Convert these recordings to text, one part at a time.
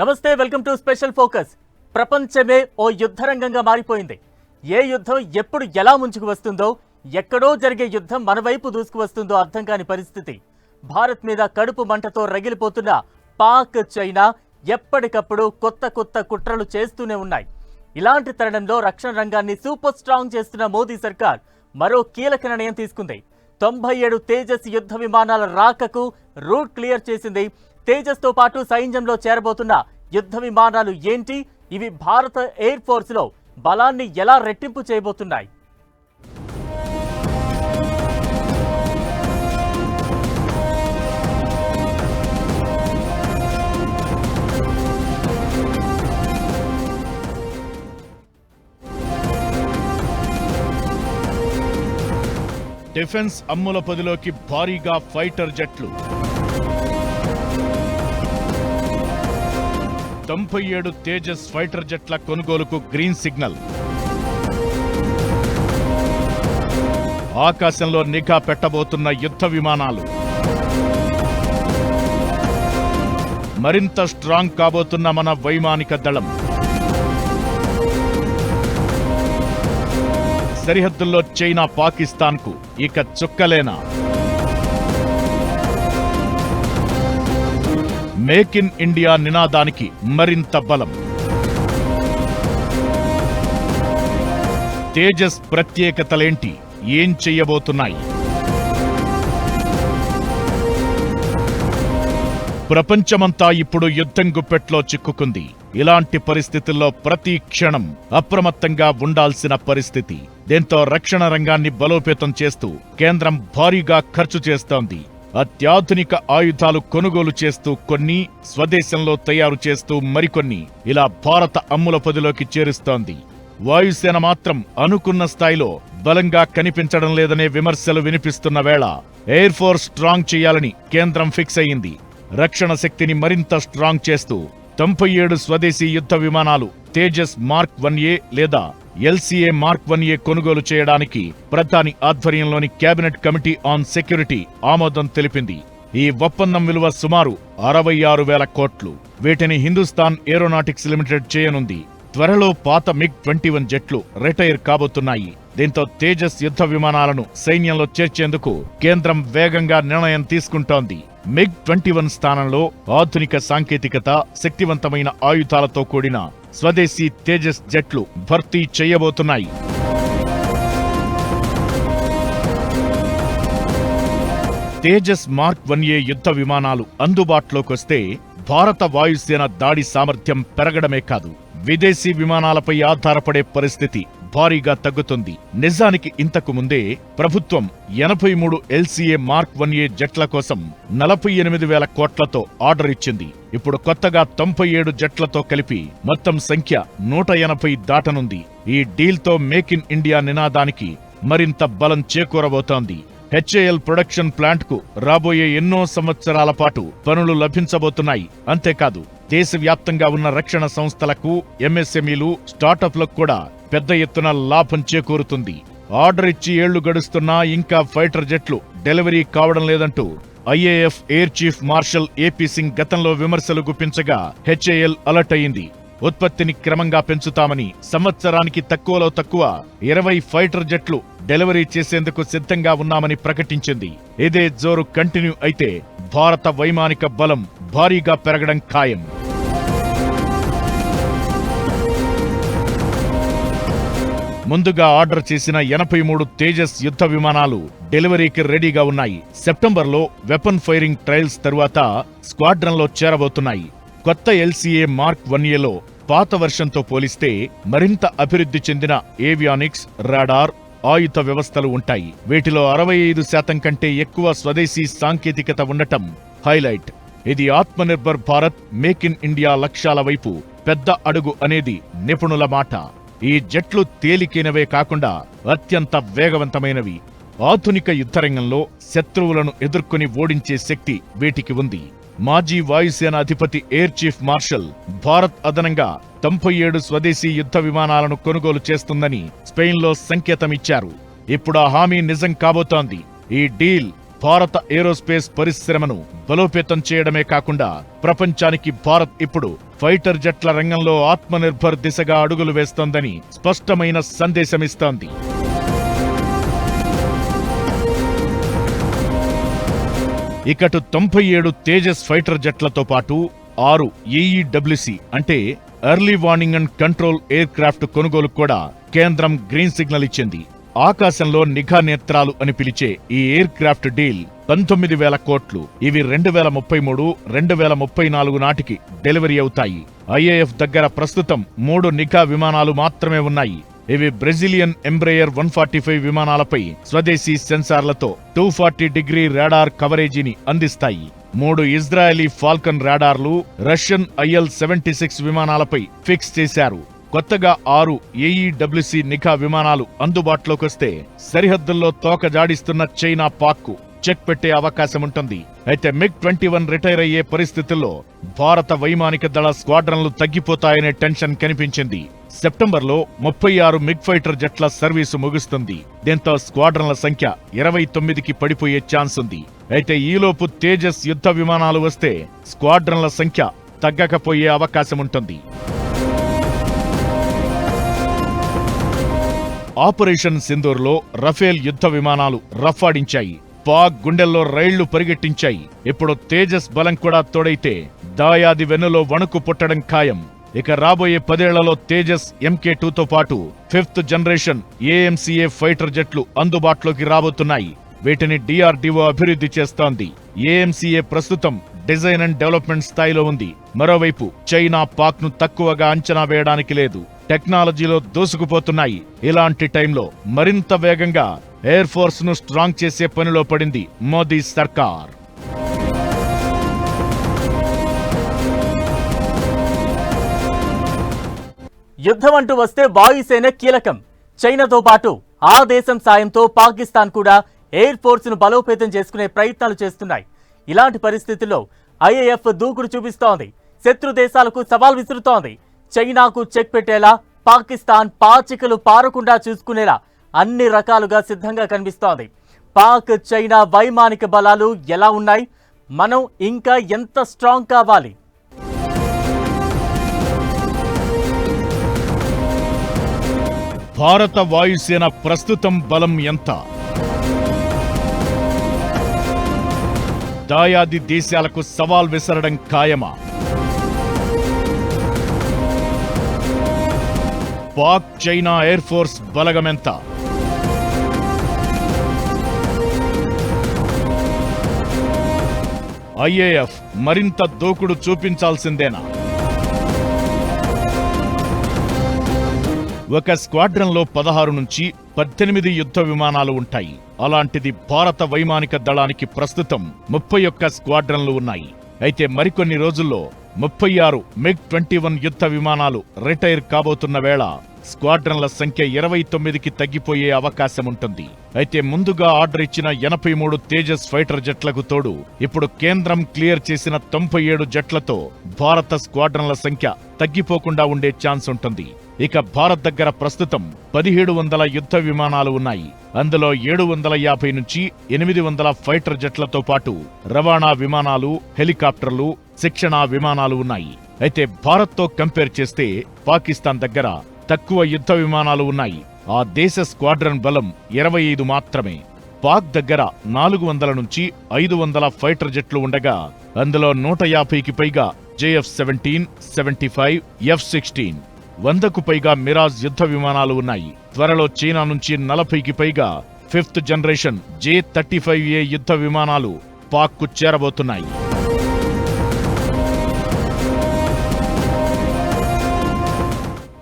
నమస్తే welcome to special focus. ప్రపంచమే ఓ యుద్ధరంగంగా మారిపోయింది. ఏ యుద్ధం ఎప్పుడు ఎలా ముంచుకు వస్తుందో ఎక్కడో జరిగే యుద్ధం మనవైపు దూసుకువస్తుందో అర్థం కాని పరిస్థితి. భారత్ మీద కడుపు మంటతో రగిలిపోతున్న పాక్ చైనా ఎప్పటికప్పుడు కొత్త కొత్త కుట్రలు చేస్తూనే ఉన్నాయి. ఇలాంటి తరుణంలో రక్షణ రంగాన్ని సూపర్ స్ట్రాంగ్ చేస్తున్న మోదీ సర్కార్ మరో కీలక నిర్ణయం తీసుకుంది. తొంభై ఏడు తేజస్ యుద్ధ విమానాల రాకకు రూట్ క్లియర్ చేసింది తేజస్తో పాటు సైన్యంలో చేరబోతున్న యుద్ధ విమానాలు ఏంటి? ఇవి భారత ఎయిర్ ఫోర్స్లో బలాన్ని ఎలా రెట్టింపు చేయబోతున్నాయి? డిఫెన్స్ అమ్ముల పదిలోకి భారీగా ఫైటర్ జెట్లు. తొంభై ఏడు తేజస్ ఫైటర్ జెట్ల కొనుగోలుకు గ్రీన్ సిగ్నల్. ఆకాశంలో నిఘా పెట్టబోతున్న యుద్ధ విమానాలు. మరింత స్ట్రాంగ్ కాబోతున్న మన వైమానిక దళం. సరిహద్దుల్లో చైనా పాకిస్తాన్కు ఇక చుక్కలేనా? మేక్ ఇన్ ఇండియా నినాదానికి మరింత బలం. తేజస్ ప్రత్యేకతలేంటి? ఏం చెయ్యబోతున్నాయి ప్రపంచమంతా ఇప్పుడు యుద్ధం గుప్పెట్లో చిక్కుకుంది. ఇలాంటి పరిస్థితుల్లో ప్రతి క్షణం అప్రమత్తంగా ఉండాల్సిన పరిస్థితి. దీంతో రక్షణ రంగాన్ని బలోపేతం చేస్తూ కేంద్రం భారీగా ఖర్చు చేస్తోంది. అత్యాధునిక ఆయుధాలు కొనుగోలు చేస్తూ కొన్ని స్వదేశంలో తయారు చేస్తూ మరికొన్ని ఇలా భారత అమ్ముల పదిలోకి చేరుస్తోంది. వాయుసేన మాత్రం అనుకున్న స్థాయిలో బలంగా కనిపించడం లేదనే విమర్శలు వినిపిస్తున్న వేళ ఎయిర్ ఫోర్స్ స్ట్రాంగ్ చేయాలని కేంద్రం ఫిక్స్ అయింది రక్షణ శక్తిని మరింత స్ట్రాంగ్ చేస్తూ తొంభై ఏడు స్వదేశీ యుద్ధ విమానాలు తేజస్ మార్క్ వన్ ఏ లేదా ఎల్సీఏ మార్క్ వన్ ఏ కొనుగోలు చేయడానికి ప్రధాని ఆధ్వర్యంలోని కేబినెట్ కమిటీ ఆన్ సెక్యూరిటీ ఆమోదం తెలిపింది. ఈ ఒప్పందం విలువ సుమారు అరవై ఆరు వేల కోట్లు. వీటిని హిందుస్థాన్ ఏరోనాటిక్స్ లిమిటెడ్ చేయనుంది. త్వరలో పాత మిగ్ ట్వంటీ వన్ జెట్లు రిటైర్ కాబోతున్నాయి. దీంతో తేజస్ యుద్ధ విమానాలను సైన్యంలో చేర్చేందుకు కేంద్రం వేగంగా నిర్ణయం తీసుకుంటోంది. మిగ్ ట్వంటీ వన్ స్థానంలో ఆధునిక సాంకేతికత శక్తివంతమైన ఆయుధాలతో కూడిన స్వదేశీ తేజస్ జెట్లు భర్తీ చేయబోతున్నాయి. తేజస్ మార్క్ వన్ ఏ యుద్ధ విమానాలు అందుబాటులోకొస్తే భారత వాయుసేన దాడి సామర్థ్యం పెరగడమే కాదు. విదేశీ విమానాలపై ఆధారపడే పరిస్థితి భారీగా తగ్గుతుంది. నిజానికి ఇంతకు ముందే ప్రభుత్వం ఎనభై మూడు ఎల్సీఏ మార్క్ వన్ ఏ జట్ల కోసం నలభై ఎనిమిది వేల కోట్లతో ఆర్డర్ ఇచ్చింది. ఇప్పుడు కొత్తగా తొంభై ఏడు జట్లతో కలిపి మొత్తం సంఖ్య నూట ఎనభై దాటనుంది. ఈ డీల్తో మేక్ ఇన్ ఇండియా నినాదానికి మరింత బలం చేకూరబోతోంది. హెచ్ఏఎల్ ప్రొడక్షన్ ప్లాంట్కు రాబోయే ఎన్నో సంవత్సరాల పాటు పనులు లభించబోతున్నాయి. అంతేకాదు దేశవ్యాప్తంగా ఉన్న రక్షణ సంస్థలకు ఎంఎస్ఎంఈలు స్టార్టప్లకు కూడా పెద్ద ఎత్తున లాభం చేకూరుతుంది. ఆర్డర్ ఇచ్చి ఏళ్ళు గడుస్తున్నా ఇంకా ఫైటర్ జెట్లు డెలివరీ కావడం లేదంటూ IAF air chief marshal A P Singh గతంలో విమర్శలు గుప్పించగా హెచ్ఏఎల్ అలర్ట్ అయింది. ఉత్పత్తిని క్రమంగా పెంచుతామని సంవత్సరానికి తక్కువలో తక్కువ ఇరవై ఫైటర్ జెట్లు డెలివరీ చేసేందుకు సిద్ధంగా ఉన్నామని ప్రకటించింది. ఇదే జోరు కంటిన్యూ అయితే భారత వైమానిక బలం భారీగా పెరగడం ఖాయం. ముందుగా ఆర్డర్ చేసిన ఎనభై మూడు తేజస్ యుద్ధ విమానాలు డెలివరీకి రెడీగా ఉన్నాయి. సెప్టెంబర్లో వెపన్ ఫైరింగ్ ట్రయల్స్ తరువాత స్క్వాడ్రన్లో చేరబోతున్నాయి. కొత్త ఎల్సీఏ మార్క్ వన్ ఏలో పాత వర్షంతో పోలిస్తే మరింత అభివృద్ధి చెందిన ఏవియానిక్స్ రాడార్ ఆయుధ వ్యవస్థలు ఉంటాయి. వీటిలో అరవై ఐదు శాతం కంటే ఎక్కువ స్వదేశీ సాంకేతికత ఉండటం హైలైట్. ఇది Atmanirbhar Bharat make in India లక్ష్యాల వైపు పెద్ద అడుగు అనేది నిపుణుల మాట. ఈ జట్లు తేలికైనవే కాకుండా అత్యంత వేగవంతమైనవి. ఆధునిక యుద్ధరంగంలో శత్రువులను ఎదుర్కొని ఓడించే శక్తి వీటికి ఉంది. మాజీ వాయుసేన అధిపతి ఎయిర్ చీఫ్ మార్షల్ భారత్ అదనంగా తొంభై ఏడు స్వదేశీ యుద్ధ విమానాలను కొనుగోలు చేస్తుందని స్పెయిన్లో సంకేతమిచ్చారు. ఇప్పుడు ఆ హామీ నిజం కాబోతోంది. ఈ డీల్ భారత ఏరోస్పేస్ పరిశ్రమను బలోపేతం చేయడమే కాకుండా ప్రపంచానికి భారత్ ఇప్పుడు ఫైటర్ జట్ల రంగంలో ఆత్మనిర్భర్ దిశగా అడుగులు వేస్తోందని స్పష్టమైన సందేశమిస్తోంది. ఇకటు తొంభై ఏడు తేజస్ ఫైటర్ జెట్లతో పాటు ఆరు ఏఈడబ్ల్యూసి అంటే early warning and control aircraft కొనుగోలు కూడా కేంద్రం గ్రీన్ సిగ్నల్ ఇచ్చింది. ఆకాశంలో నిఘా నేత్రాలు అని పిలిచే ఈ ఎయిర్ క్రాఫ్ట్ డీల్ పంతొమ్మిది వేల కోట్లు ఇవి రెండు వేల ముప్పై మూడు రెండు వేల ముప్పై నాలుగు నాటికి డెలివరీ అవుతాయి. ఐఏఎఫ్ దగ్గర ప్రస్తుతం మూడు నిఘా విమానాలు మాత్రమే ఉన్నాయి. ఇవి Brazilian Embraer one forty five విమానాలపై స్వదేశీ సెన్సార్లతో టూ ఫార్టీ డిగ్రీ రాడార్ కవరేజీని అందిస్తాయి. మూడు ఇజ్రాయలీ ఫాల్కన్ రాడార్లు రష్యన్ ఐఎల్ సెవెంటీ సిక్స్ విమానాలపై ఫిక్స్ చేశారు. కొత్తగా ఆరు ఏఈడబ్ల్యూసి నిఘా విమానాలు అందుబాటులోకొస్తే సరిహద్దుల్లో తోక జాడిస్తున్న చైనా పాక్కు చెక్ పెట్టే అవకాశం ఉంటుంది. అయితే మిగ్ ట్వంటీ వన్ రిటైర్ అయ్యే పరిస్థితుల్లో భారత వైమానిక దళ స్క్వాడ్రన్లు తగ్గిపోతాయనే టెన్షన్ కనిపించింది. సెప్టెంబర్లో ముప్పై ఆరు మిగ్ ఫైటర్ జట్ల సర్వీసు ముగుస్తుంది. దీంతో స్క్వాడ్రన్ల సంఖ్య ఇరవై తొమ్మిదికి పడిపోయే ఛాన్స్ ఉంది అయితే ఈలోపు తేజస్ యుద్ధ విమానాలు వస్తే స్క్వాడ్రన్ల సంఖ్య తగ్గకపోయే అవకాశం ఉంటుంది ఆపరేషన్ సింధూర్లో రఫేల్ యుద్ధ విమానాలు రఫాడించాయి పాక్ గుండెల్లో రైళ్ళు పరిగెట్టించాయి. ఇప్పుడు తేజస్ బలం కూడా తోడైతే దాయాది వెన్నులో వణుకు పుట్టడం ఖాయం. ఇక రాబోయే పదేళ్ళలో తేజస్ ఎంకే టూతో పాటు ఫిఫ్త్ జనరేషన్ ఏఎంసీఏ ఫైటర్ జట్లు అందుబాటులోకి రాబోతున్నాయి. వీటిని డిఆర్డీఓ అభివృద్ధి చేస్తోంది. ఏఎంసీఏ ప్రస్తుతం డిజైన్ అండ్ డెవలప్మెంట్ స్థాయిలో ఉంది. మరోవైపు చైనా పాక్ను తక్కువగా అంచనా వేయడానికి లేదు. టెక్నాలజీలో దూసుకుపోతున్నాయి. ఇలాంటి టైంలో మరింత వేగంగా ఎయిర్ ఫోర్స్ను స్ట్రాంగ్ చేసే పనిలో పడింది మోదీ సర్కార్. యుద్ధం అంటూ వస్తే వాయుసేన కీలకం. చైనాతో పాటు ఆ దేశం సాయంతో పాకిస్తాన్ కూడా ఎయిర్ ఫోర్స్ను బలోపేతం చేసుకునే ప్రయత్నాలు చేస్తున్నాయి. ఇలాంటి పరిస్థితుల్లో ఐఏఎఫ్ దూకుడు చూపిస్తోంది. శత్రు దేశాలకు సవాల్ విసురుతోంది. చైనాకు చెక్ పెట్టేలా పాకిస్తాన్ పాచికలు పారకుండా చూసుకునేలా అన్ని రకాలుగా సిద్ధంగా కనిపిస్తోంది. పాక్ చైనా వైమానిక బలాలు ఎలా ఉన్నాయి? మనం ఇంకా ఎంత స్ట్రాంగ్ కావాలి? భారత వాయుసేన ప్రస్తుతం బలం ఎంత? దాయాది దేశాలకు సవాల్ విసరడం ఖాయమా? పాక్ చైనా ఎయిర్ ఫోర్స్ బలగమెంత? ఐఏఎఫ్ మరింత దూకుడు చూపించాల్సిందేనా? ఒక స్క్వాడ్రన్లో పదహారు నుంచి పద్దెనిమిది యుద్ధ విమానాలు ఉంటాయి. అలాంటిది భారత వైమానిక దళానికి ప్రస్తుతం ముప్పై ఒక్క స్క్వాడ్రన్లు ఉన్నాయి. అయితే మరికొన్ని రోజుల్లో ముప్పై ఆరు మిగ్ ట్వంటీ వన్ యుద్ధ విమానాలు రిటైర్ కాబోతున్న వేళ స్క్వాడ్రన్ల సంఖ్య ఇరవై తొమ్మిదికి తగ్గిపోయే అవకాశం ఉంటుంది. అయితే ముందుగా ఆర్డర్ ఇచ్చిన ఎనభై మూడు తేజస్ ఫైటర్ జట్లకు తోడు ఇప్పుడు కేంద్రం క్లియర్ చేసిన తొంభై ఏడు జట్లతో భారత స్క్వాడ్రన్ల సంఖ్య తగ్గిపోకుండా ఉండే ఛాన్స్ ఉంటుంది. ఇక భారత్ దగ్గర ప్రస్తుతం పదిహేడు వందల యుద్ధ విమానాలు ఉన్నాయి. అందులో ఏడు వందల యాభై నుంచి ఎనిమిది వందల ఫైటర్ జెట్లతో పాటు రవాణా విమానాలు హెలికాప్టర్లు శిక్షణా విమానాలు ఉన్నాయి. అయితే భారత్తో కంపేర్ చేస్తే పాకిస్తాన్ దగ్గర తక్కువ యుద్ధ విమానాలు ఉన్నాయి. ఆ దేశ స్క్వాడ్రన్ బలం ఇరవై ఐదు మాత్రమే. పాక్ దగ్గర నాలుగు వందల నుంచి ఐదు వందల ఫైటర్ జట్లు ఉండగా అందులో నూట యాభైకి పైగా JF seventeen seventy five F sixteen వందకు పైగా మిరాజ్ యుద్ధ విమానాలు ఉన్నాయి. త్వరలో చైనా నుంచి నలభైకి పైగా fifth generation J thirty five A యుద్ధ విమానాలు పాక్కు చేరబోతున్నాయి.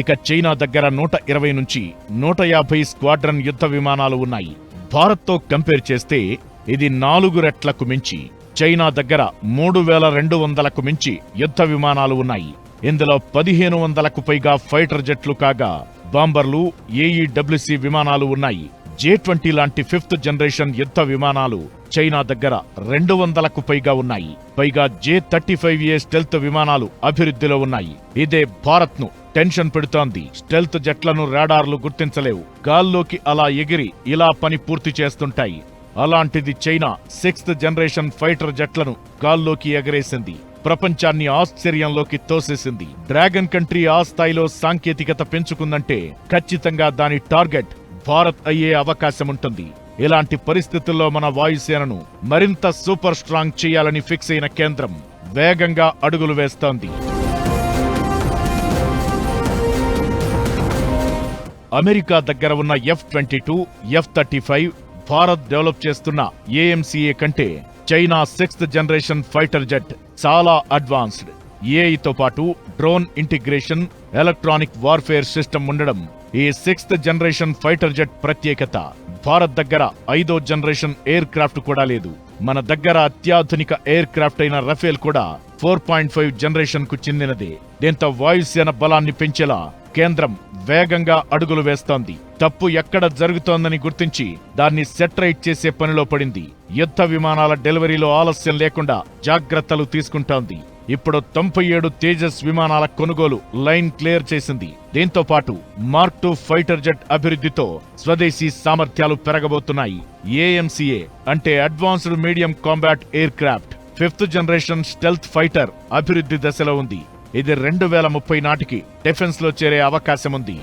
ఇక చైనా దగ్గర నూట ఇరవై నుంచి నూట యాభై స్క్వాడ్రన్ యుద్ధ విమానాలు ఉన్నాయి. భారత్తో కంపేర్ చేస్తే ఇది నాలుగు రెట్లకు మించి చైనా దగ్గర మూడు వేల రెండు వందలకు మించి యుద్ధ విమానాలు ఉన్నాయి. ఇందులో పదిహేను వందలకు పైగా ఫైటర్ జట్లు కాగా బాంబర్లు ఏఈడబ్ల్యూసి విమానాలు ఉన్నాయి. జే ట్వంటీ లాంటి ఫిఫ్త్ జనరేషన్ యుద్ధ విమానాలు చైనా దగ్గర రెండు వందలకు పైగా ఉన్నాయి. పైగా J thirty five A stealth విమానాలు అభివృద్ధిలో ఉన్నాయి. ఇదే భారత్ను టెన్షన్ పెడుతోంది. స్టెల్త్ జట్లను రాడార్లు గుర్తించలేవు. గాల్లోకి అలా ఎగిరి ఇలా పని పూర్తి చేస్తుంటాయి. అలాంటిది చైనా సిక్స్త్ జనరేషన్ ఫైటర్ జెట్లను గాల్లోకి ఎగరేసింది. ప్రపంచాన్ని ఆశ్చర్యంలోకి తోసేసింది. డ్రాగన్ కంట్రీ ఆ స్థాయిలో సాంకేతికత పెంచుకుందంటే ఖచ్చితంగా దాని టార్గెట్ భారత్ అయ్యే అవకాశం ఉంటుంది. ఇలాంటి పరిస్థితుల్లో మన వాయుసేనను మరింత సూపర్ స్ట్రాంగ్ చేయాలని ఫిక్స్ అయిన కేంద్రం వేగంగా అడుగులు వేస్తోంది. అమెరికా దగ్గర ఉన్న F twenty two F thirty five Bharat develop చేస్తున్న ఏఎంసీఏ కంటే China sixth generation fighter jet చాలా అడ్వాన్స్డ్. ఏఐతో పాటు drone integration electronic warfare system ఉండడం ఈ సిక్స్త్ జనరేషన్ ఫైటర్ జెట్ ప్రత్యేకత. భారత్ దగ్గర ఐదో జనరేషన్ ఎయిర్ క్రాఫ్ట్ కూడా లేదు. మన దగ్గర అత్యాధునిక ఎయిర్ క్రాఫ్ట్ అయిన రఫేల్ కూడా ఫోర్ పాయింట్ ఫైవ్ జనరేషన్కు చెందినదే. దీంతో వాయుసేన బలాన్ని పెంచేలా కేంద్రం వేగంగా అడుగులు వేస్తోంది. తప్పు ఎక్కడ జరుగుతోందని గుర్తించి దాన్ని సెటరైట్ చేసే పనిలో పడింది. యుద్ధ విమానాల డెలివరీలో ఆలస్యం లేకుండా జాగ్రత్తలు తీసుకుంటోంది. ఇప్పుడు తొంభై ఏడు తేజస్ విమానాల కొనుగోలు లైన్ క్లియర్ చేసింది. దీంతో పాటు మార్క్ టూ ఫైటర్ జెట్ అభివృద్ధితో స్వదేశీ సామర్థ్యాలు పెరగబోతున్నాయి. ఏఎంసీఏ అంటే advanced medium combat aircraft fifth generation stealth fighter అభివృద్ధి దశలో ఉంది. ఇది రెండు వేల ముప్పై నాటికి డిఫెన్స్లో చేరే అవకాశం ఉంది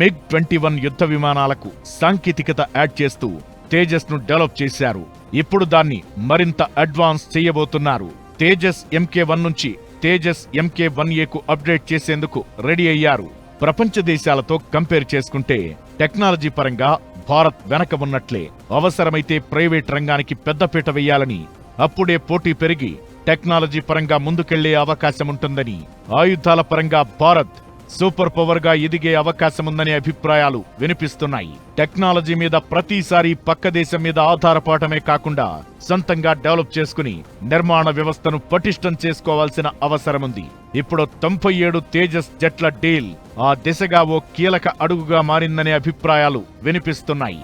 మిగ్ ట్వంటీ వన్ యుద్ధ విమానాలకు సాంకేతికత యాడ్ చేస్తూ తేజస్ను డెవలప్ చేశారు. ఇప్పుడు దాన్ని మరింత అడ్వాన్స్ చేయబోతున్నారు. తేజస్ ఎంకే వన్ నుంచి తేజస్ ఎంకే వన్ ఏకు అప్డేట్ చేసేందుకు రెడీ అయ్యారు. ప్రపంచ దేశాలతో కంపేర్ చేసుకుంటే టెక్నాలజీ పరంగా భారత్ వెనక ఉన్నట్లే అవసరమైతే ప్రైవేట్ రంగానికి పెద్దపీట వేయాలని అప్పుడే పోటీ పెరిగి టెక్నాలజీ పరంగా ముందుకెళ్ళే అవకాశం ఉంటుందని ఆయుధాల పరంగా భారత్ సూపర్ పవర్గా ఎదిగే అవకాశముందనే అభిప్రాయాలు వినిపిస్తున్నాయి. టెక్నాలజీ మీద ప్రతిసారి పక్క దేశం మీద ఆధారపడటమే కాకుండా సొంతంగా డెవలప్ చేసుకుని నిర్మాణ వ్యవస్థను పటిష్టం చేసుకోవాల్సిన అవసరముంది. ఇప్పుడు తొంభై ఏడు తేజస్ జట్ల డీల్ ఆ దిశగా ఓ కీలక అడుగుగా మారిందనే అభిప్రాయాలు వినిపిస్తున్నాయి.